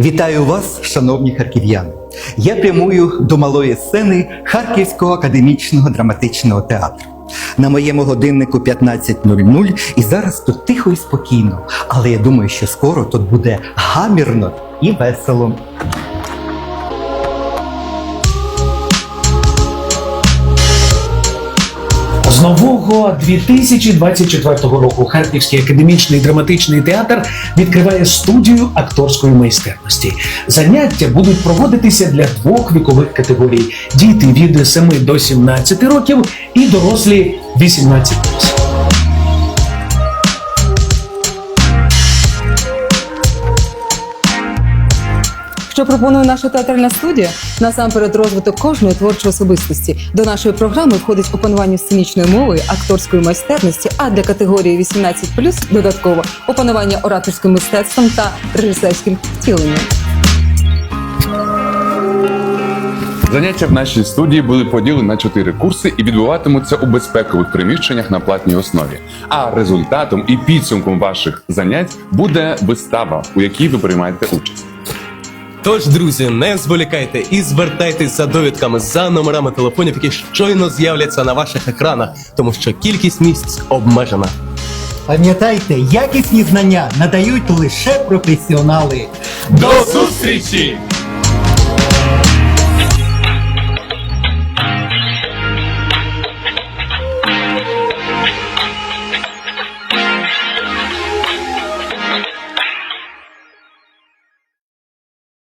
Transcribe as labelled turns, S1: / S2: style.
S1: Вітаю вас, шановні харків'яни. Я прямую до малої сцени Харківського академічного драматичного театру. На моєму годиннику 15.00 і зараз тут тихо і спокійно, але я думаю, що скоро тут буде гамірно і весело.
S2: З нового 2024 року Харківський академічний драматичний театр відкриває студію акторської майстерності. Заняття будуть проводитися для двох вікових категорій: діти від 7 до 17 років і дорослі 18+.
S3: Що пропонує наша театральна студія? Насамперед розвиток кожної творчої особистості. До нашої програми входить опанування сценічної мови, акторської майстерності, а для категорії 18+, додатково опанування ораторським мистецтвом та режисерським втіленням.
S4: Заняття в нашій студії були поділені на чотири курси і відбуватимуться у безпекових приміщеннях на платній основі. А результатом і підсумком ваших занять буде вистава, у якій ви приймаєте участь.
S5: Тож, друзі, не зволікайте і звертайтесь за довідками за номерами телефонів, які щойно з'являться на ваших екранах, тому що кількість місць обмежена.
S1: Пам'ятайте, якісні знання надають лише професіонали.
S5: До зустрічі!